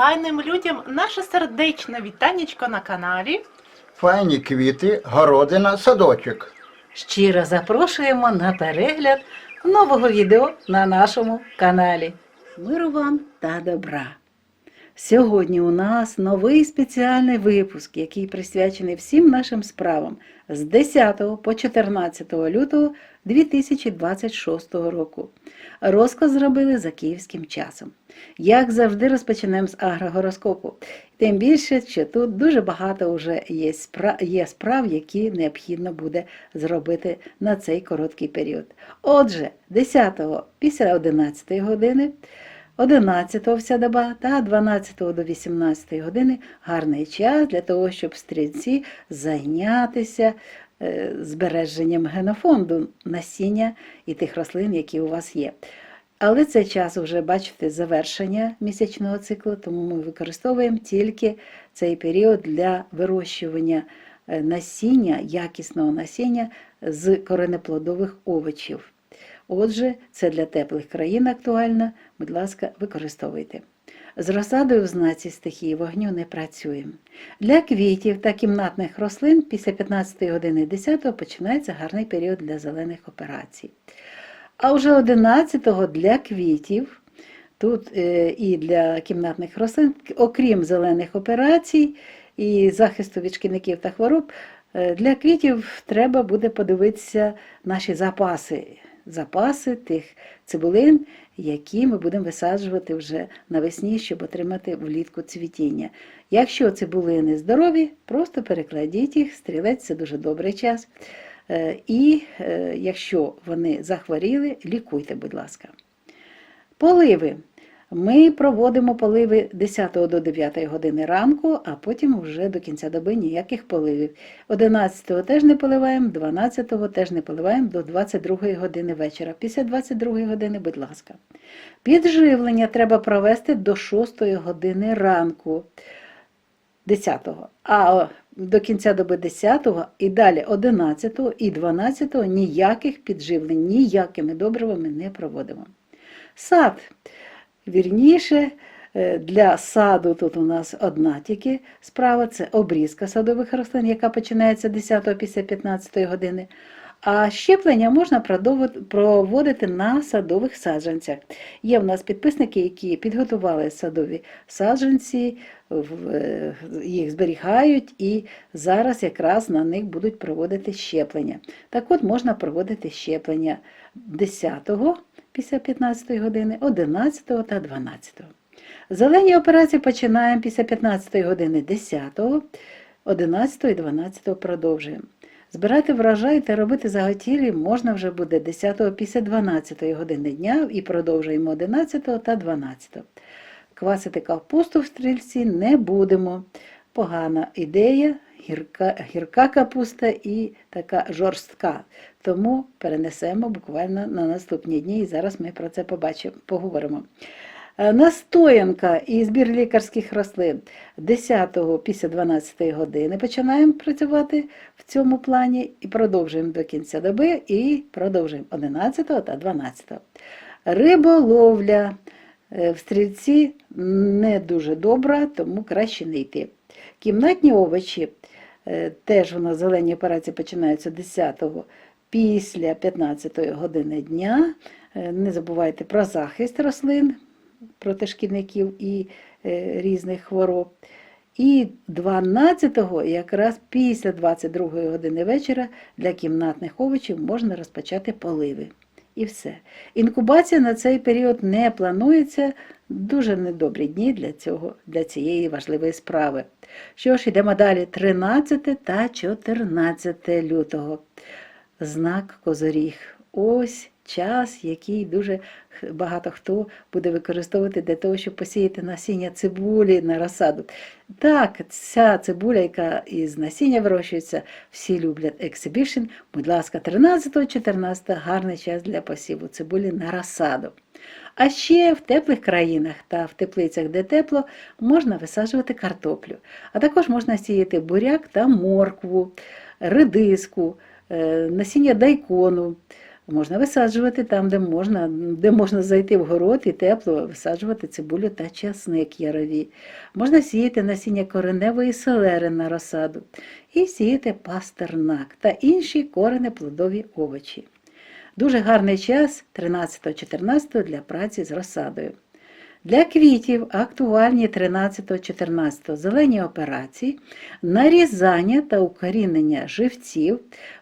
файним людям наше сердечне вітанечко на каналі. Файні квіти, городина, садочок. Щиро запрошуємо на перегляд нового відео на нашому каналі. Миру вам та добра! Сьогодні у нас новий спеціальний випуск, який присвячений всім нашим справам з 10 по 14 лютого 2026 року. Розклад зробили за київським часом. Як завжди, розпочнемо з агрогороскопу. Тим більше, що тут дуже багато вже є справ, є справ, які необхідно буде зробити на цей короткий період. Отже, 10-го після 11 години. 11 вся доба та 12 до 18 години гарний час для того, щоб стрільці зайнятися е, збереженням генофонду насіння і тих рослин, які у вас є. Але це час вже, бачите, завершення місячного циклу, тому ми використовуємо тільки цей період для вирощування е, насіння, якісного насіння з коренеплодових овочів. Отже, це для теплих країн актуально. Будь ласка, використовуйте. З розсадою в знаці стихії вогню не працюємо. Для квітів та кімнатних рослин після 15 години 10 починається гарний період для зелених операцій. А вже 11-го для квітів, тут е, і для кімнатних рослин, окрім зелених операцій і захисту від шкідників та хвороб, е, для квітів треба буде подивитися наші запаси, запаси тих цибулин, які ми будемо висаджувати вже навесні, щоб отримати влітку цвітіння. Якщо цибулини здорові, просто перекладіть їх, стрілець це дуже добрий час. Е, І е, якщо вони захворіли, лікуйте, будь ласка. Поливи. Ми проводимо поливи 10 до 9 години ранку, а потім вже до кінця доби ніяких поливів. 11 теж не поливаємо, 12 теж не поливаємо до 22 години вечора. Після 22 години, будь ласка. Підживлення треба провести до 6 години ранку. 10-го, а до кінця доби 10-го і далі 11-го і 12-го ніяких підживлень, ніякими добривами не проводимо. Сад. Вірніше, е, для саду тут у нас одна тільки справа це обрізка садових рослин, яка починається 10 після 15 години. А щеплення можна проводити на садових саджанцях. Є в нас підписники, які підготували садові саджанці, е, їх зберігають і зараз якраз на них будуть проводити щеплення. Так от можна проводити щеплення 10 після 15 години, 11 та 12. Зелені операції починаємо після 15 години 10, 11 і 12 продовжуємо. Збирати врожай та робити заготівлі можна вже буде 10 після 12 години дня і продовжуємо 11 та 12. Квасити капусту в стрільці не будемо. Погана ідея, гірка, гірка капуста і така жорстка. Тому перенесемо буквально на наступні дні, і зараз ми про це побачимо, поговоримо. Е, Настоянка і збір лікарських рослин 10 після 12 години починаємо працювати в цьому плані і продовжуємо до кінця доби і продовжуємо 11 та 12. Риболовля е, в стрільці не дуже добра, тому краще не йти. Кімнатні овочі е, теж у нас зелені операції починаються 10 після 15 години дня. Е, Не забувайте про захист рослин проти шкідників і е, різних хвороб. І 12-го, якраз після 22-ї години вечора, для кімнатних овочів можна розпочати поливи. І все. Інкубація на цей період не планується. Дуже недобрі дні для, цього, для цієї важливої справи. Що ж, йдемо далі. 13 та 14 лютого. Знак Козоріг. Ось час, який дуже багато хто буде використовувати для того, щоб посіяти насіння цибулі на розсаду. Так, ця цибуля, яка із насіння вирощується, всі люблять ексибішн. Будь ласка, 13-14 гарний час для посіву цибулі на розсаду. А ще в теплих країнах та в теплицях, де тепло, можна висаджувати картоплю. А також можна сіяти буряк та моркву, редиску, е, насіння дайкону. Можна висаджувати там, де можна, де можна зайти в город і тепло висаджувати цибулю та часник ярові. Можна сіяти насіння кореневої селери на розсаду і сіяти пастернак та інші коренеплодові овочі. Дуже гарний час 13-14 для праці з розсадою. Для квітів актуальні 13-14 зелені операції, нарізання та укорінення живців,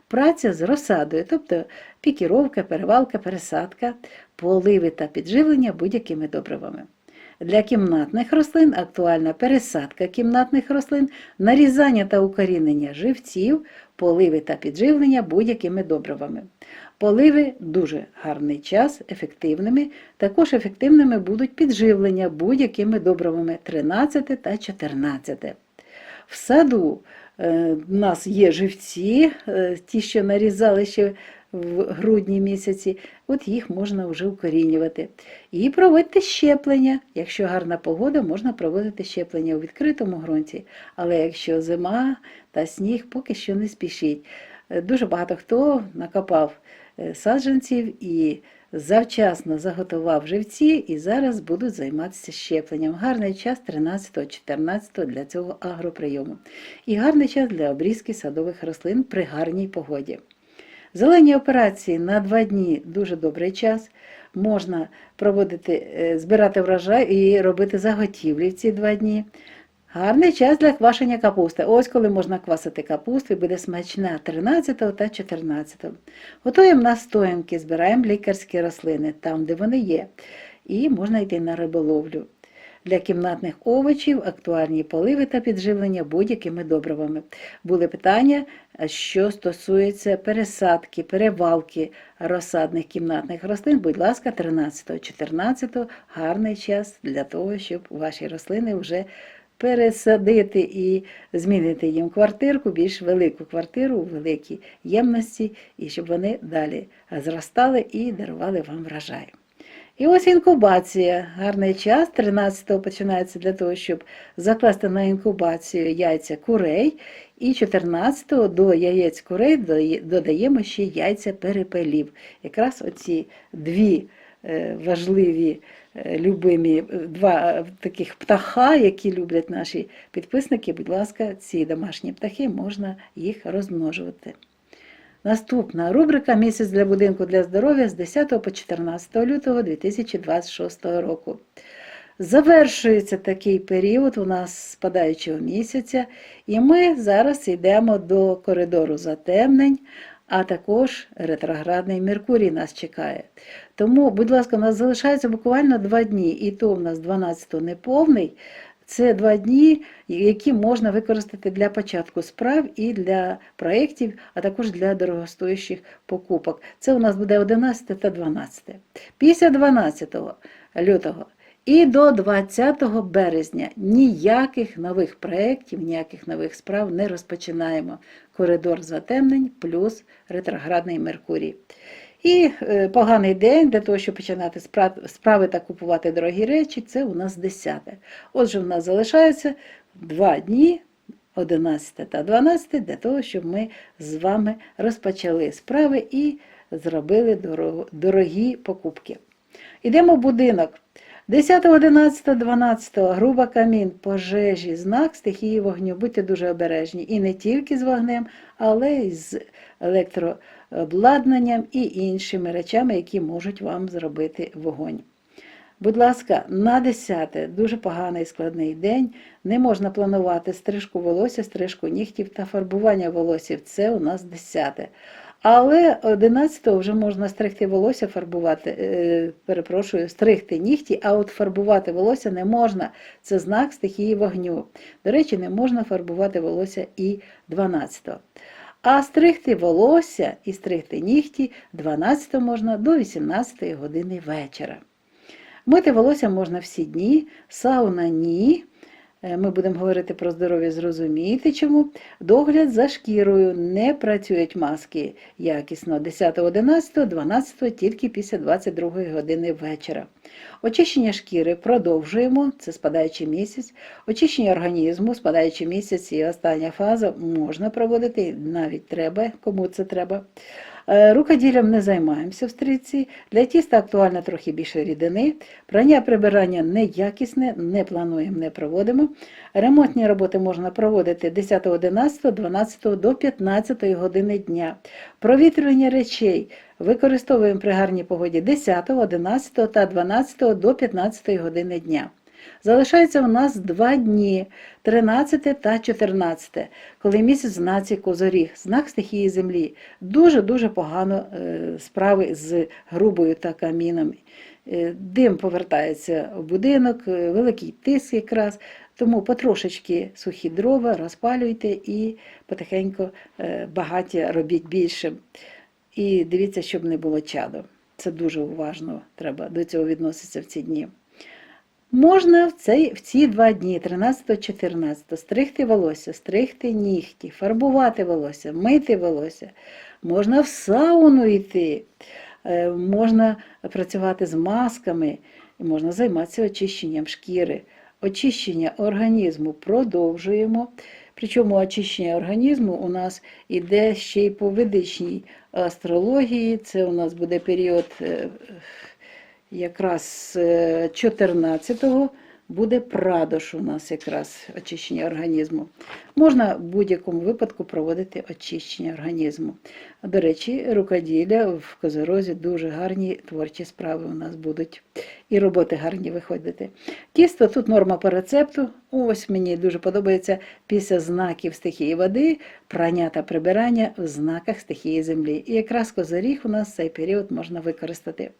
праця з розсадою, тобто пікіровка, перевалка, пересадка, поливи та підживлення будь-якими добривами. Для кімнатних рослин актуальна пересадка кімнатних рослин, нарізання та укорінення живців, поливи та підживлення будь-якими добривами. Поливи дуже гарний час, ефективними. Також ефективними будуть підживлення будь-якими добривами 13 та 14. В саду е, нас є живці, е, ті, що нарізали ще в грудні місяці, от їх можна вже укорінювати. І проводьте щеплення. Якщо гарна погода, можна проводити щеплення у відкритому ґрунті. Але якщо зима та сніг, поки що не спішіть. Е, Дуже багато хто накопав саджанців і завчасно заготував живці і зараз будуть займатися щепленням. Гарний час 13-14 для цього агроприйому. І гарний час для обрізки садових рослин при гарній погоді. Зелені операції на два дні дуже добрий час. Можна проводити, е, збирати врожай і робити заготівлі в ці два дні. Гарний час для квашення капусти. Ось коли можна квасити капусту буде смачна 13 та 14. Готуємо настоянки, збираємо лікарські рослини там, де вони є. І можна йти на риболовлю. Для кімнатних овочів актуальні поливи та підживлення будь-якими добривами. Були питання, що стосується пересадки, перевалки розсадних кімнатних рослин. Будь ласка, 13-14 гарний час для того, щоб ваші рослини вже пересадити і змінити їм квартирку, більш велику квартиру у великій ємності, і щоб вони далі зростали і дарували вам врожай. І ось інкубація. Гарний час. 13-го починається для того, щоб закласти на інкубацію яйця курей. І 14-го до яєць курей додаємо ще яйця перепелів. Якраз оці дві важливі, е, любимі, е, два е, таких птаха, які люблять наші підписники. Будь ласка, ці домашні птахи можна їх розмножувати. Наступна рубрика Місяць для будинку для здоров'я з 10 по 14 лютого 2026 року. Завершується такий період у нас спадаючого місяця, і ми зараз йдемо до коридору затемнень, а також ретроградний Меркурій нас чекає. Тому, будь ласка, у нас залишається буквально два дні, і то в нас 12 неповний. Це два дні, які можна використати для початку справ і для проєктів, а також для дорогостоящих покупок. Це у нас буде 11 та 12. Після 12 лютого і до 20 березня ніяких нових проєктів, ніяких нових справ не розпочинаємо. Коридор затемнень плюс ретроградний Меркурій. І е, поганий день для того, щоб починати спра- справи та купувати дорогі речі, це у нас 10. Отже, у нас залишається два дні, 11 та 12, для того, щоб ми з вами розпочали справи і зробили дорогі покупки. Йдемо в будинок. 10, 11, 12 груба камін, пожежі, знак стихії вогню. Будьте дуже обережні. І не тільки з вогнем, але й з електрообладнанням і іншими речами, які можуть вам зробити вогонь. Будь ласка, на 10 дуже поганий складний день. Не можна планувати стрижку волосся, стрижку нігтів та фарбування волоссів. Це у нас 10. Але 11-го вже можна стригти волосся, фарбувати, е, перепрошую, стригти нігті, а от фарбувати волосся не можна. Це знак стихії вогню. До речі, не можна фарбувати волосся і 12-го. А стригти волосся і стригти нігті 12 можна до 18 години вечора. Мити волосся можна всі дні, сауна ні. Е, Ми будемо говорити про здоров'я, зрозумієте чому. Догляд за шкірою не працюють маски якісно 10, 11, 12, тільки після 22 години вечора. Очищення шкіри продовжуємо, це спадаючий місяць. Очищення організму, спадаючий місяць і остання фаза можна проводити, навіть треба, кому це треба. Е, Рукоділлям не займаємося в стрільці. Для тіста актуально трохи більше рідини. Прання прибирання неякісне, не плануємо, не проводимо. Ремонтні роботи можна проводити 10, 11, 12 до 15 години дня. Провітрювання речей використовуємо при гарній погоді 10, 11 та 12 до 15 години дня. Залишається у нас два дні 13 та 14, коли місяць в знаці Козоріг, знак стихії землі. Дуже-дуже погано е, справи з грубою та каміном. Е, Дим повертається в будинок, е, великий тиск якраз. Тому потрошечки сухі дрова розпалюйте і потихеньку багаття робіть більше. І дивіться, щоб не було чаду. Це дуже уважно треба до цього відноситися в ці дні. Можна в, цей, в ці два дні, 13-14, стригти волосся, стригти нігті, фарбувати волосся, мити волосся. Можна в сауну йти, е, можна працювати з масками, можна займатися очищенням шкіри. Очищення організму продовжуємо. Причому очищення організму у нас іде ще й по ведичній астрології. Це у нас буде період е, якраз 14-го буде прадош у нас якраз очищення організму. Можна в будь-якому випадку проводити очищення організму. До речі, рукоділля в Козорозі дуже гарні творчі справи у нас будуть. І роботи гарні виходити. Тісто тут норма по рецепту. Ось мені дуже подобається після знаків стихії води, прання та прибирання в знаках стихії землі. І якраз козоріг у нас цей період можна використати.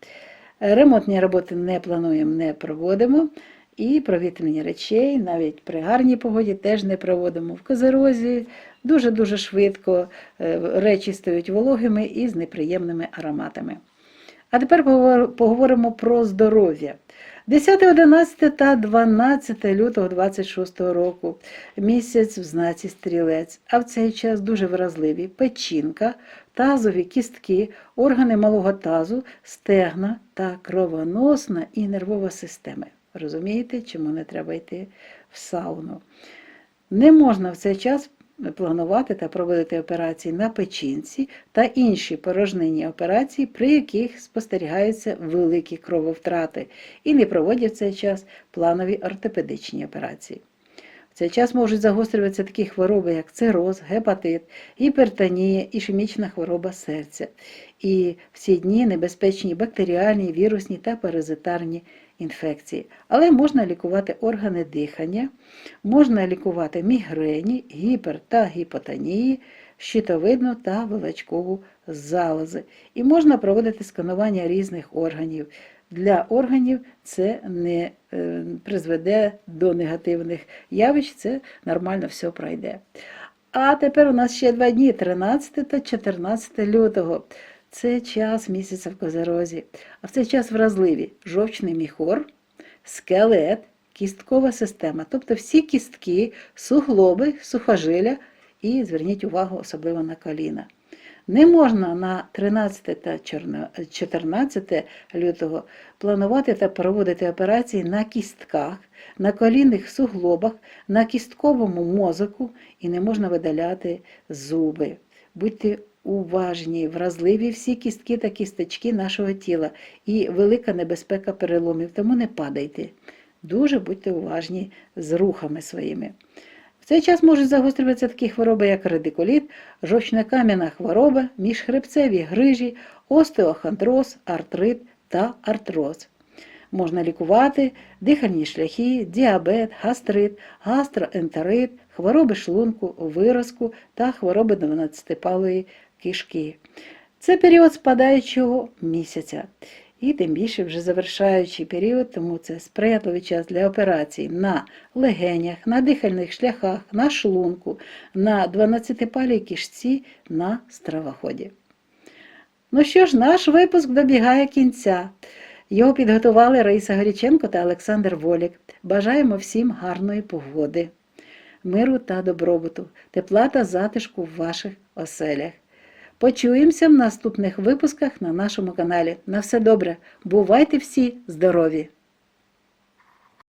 Ремонтні роботи не плануємо, не проводимо. І провітрення речей навіть при гарній погоді теж не проводимо. В козерозі дуже-дуже швидко е, речі стають вологими і з неприємними ароматами. А тепер поговоримо про здоров'я. 10, 11 та 12 лютого 26 року місяць в знаці стрілець, а в цей час дуже вразливі печінка, тазові кістки, органи малого тазу, стегна та кровоносна і нервова системи. Розумієте, чому не треба йти в сауну? Не можна в цей час планувати та проводити операції на печінці та інші порожнинні операції, при яких спостерігаються великі крововтрати, і не проводять в цей час планові ортопедичні операції. В цей час можуть загострюватися такі хвороби, як цироз, гепатит, гіпертонія, ішемічна хвороба серця. І в ці дні небезпечні бактеріальні, вірусні та паразитарні інфекції. Але можна лікувати органи дихання, можна лікувати мігрені, гіпер та гіпотонії, щитовидну та волочкову залози. І можна проводити сканування різних органів. Для органів це не е, призведе до негативних явищ, це нормально все пройде. А тепер у нас ще два дні 13 та 14 лютого. Це час місяця в Козерозі. А в цей час вразливі жовчний міхор, скелет, кісткова система, тобто всі кістки, суглоби, сухожилля і зверніть увагу особливо на коліна. Не можна на 13 та 14 лютого планувати та проводити операції на кістках, на колінних суглобах, на кістковому мозоку і не можна видаляти зуби. Будьте уважні, вразливі всі кістки та кісточки нашого тіла і велика небезпека переломів, тому не падайте. Дуже будьте уважні з рухами своїми. В цей час можуть загострюватися такі хвороби, як радикуліт, жовчнокам'яна хвороба, міжхребцеві грижі, остеохондроз, артрит та артроз. Можна лікувати дихальні шляхи, діабет, гастрит, гастроентерит, хвороби шлунку, виразку та хвороби 12-палої кишки. Це період спадаючого місяця. І тим більше вже завершаючий період, тому це сприятливий час для операцій на легенях, на дихальних шляхах, на шлунку, на 12-палій кишці, на стравоході. Ну що ж, наш випуск добігає кінця. Його підготували Раїса Горіченко та Олександр Волік. Бажаємо всім гарної погоди, миру та добробуту, тепла та затишку в ваших оселях. Почуємося в наступних випусках на нашому каналі. На все добре. Бувайте всі здорові!